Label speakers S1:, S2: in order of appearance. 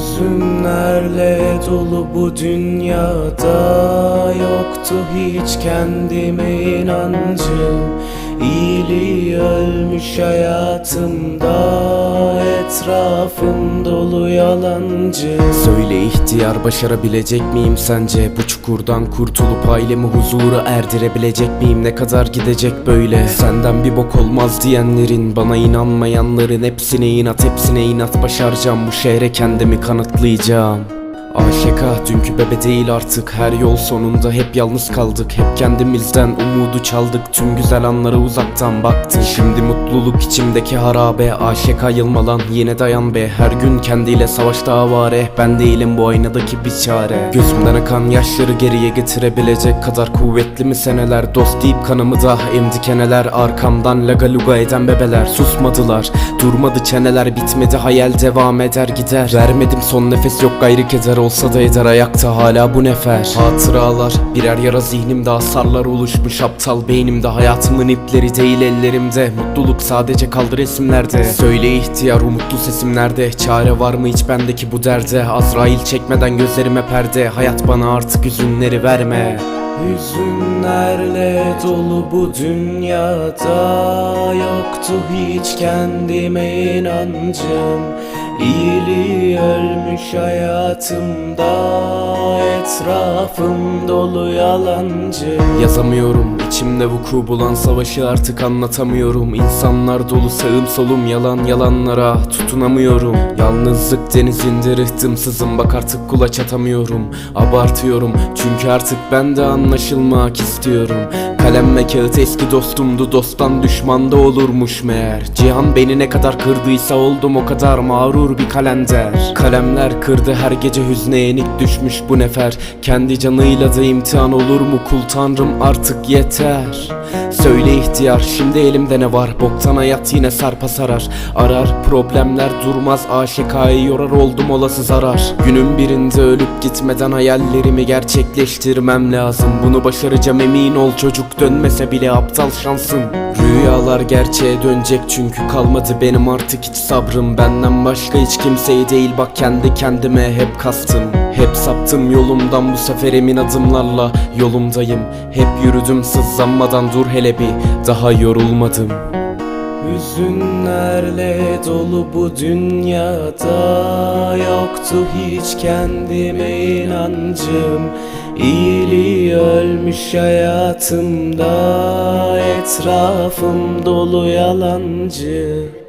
S1: Hüzünlerle dolu bu dünyada Yoktu hiç kendime inancım İyiliği ölmüş hayatımda Etrafım dolu yalancı.
S2: Söyle ihtiyar başarabilecek miyim sence? Bu çukurdan kurtulup ailemi huzura erdirebilecek miyim? Ne kadar gidecek böyle? Senden bir bok olmaz diyenlerin Bana inanmayanların hepsine inat hepsine inat Başaracağım. Bu şehre kendimi kanıtlayacağım Aşeka dünkü bebe değil artık. Her yol sonunda hep yalnız kaldık. Hep kendimizden umudu çaldık. Tüm güzel anlara uzaktan baktık Şimdi mutluluk içimdeki harabe. Aşeka yılmalan yine dayan be. Her gün kendiyle savaşta avare Ben değilim bu aynadaki bir çare. Gözümden akan yaşları geriye getirebilecek kadar kuvvetli mi seneler? Dost deyip kanımı da emdi keneler. Arkamdan laga luga eden bebeler Susmadılar. Durmadı çeneler Bitmedi hayal devam eder gider. Vermedim son nefes yok gayrı keder Olsa da eder ayakta hala bu nefer. Hatıralar birer yara zihnimde Hasarlar oluşmuş aptal beynimde. Hayatımın ipleri değil ellerimde Mutluluk sadece kaldı resimlerde. Söyle ihtiyar umutlu sesim nerede Çare var mı hiç bendeki bu derde? Azrail çekmeden gözlerime perde Hayat bana artık hüzünleri verme.
S1: Hüzünlerle dolu bu dünyada Yoktu hiç kendime inancım İyiliği ölmüş hayatımda Etrafım dolu yalancı.
S2: Yazamıyorum içimde vuku bulan savaşı artık anlatamıyorum. İnsanlar dolu sağım solum yalan yalanlara tutunamıyorum. Yalnızlık denizinde rıhtımsızım bak artık kulaç atamıyorum. Abartıyorum çünkü artık ben de anlaşılmak istiyorum. Kalem ve kağıt eski dostumdu dosttan düşman da olurmuş meğer. Cihan beni ne kadar kırdıysa oldum o kadar mağrur bir kalender. Kalemler kırdı her gece hüzne yenik düşmüş bu nefer. Kendi canıyla da imtihan olur mu? Kul tanrım artık yeter. Söyle ihtiyar şimdi elimde ne var? Boktan hayat yine sarpa sarar. Arar problemler durmaz. Aşikayı yorar oldum olası zarar. Günün birinde ölüp gitmeden hayallerimi gerçekleştirmem lazım. Bunu başaracağım emin ol. Çocuk dönmese bile aptal şansım. Rüyalar gerçeğe dönecek çünkü kalmadı benim artık hiç sabrım. Benden başka hiç kimseyi değil bak kendi kendime hep kastım. Hep saptım yolumdan bu sefer emin adımlarla. Yolumdayım Hep yürüdüm sızlanmadan dur hele bir daha yorulmadım.
S1: Hüzünlerle dolu bu dünyada Yoktu hiç kendime inancım. İyiliği ölmüş hayatımda Etrafım dolu yalancı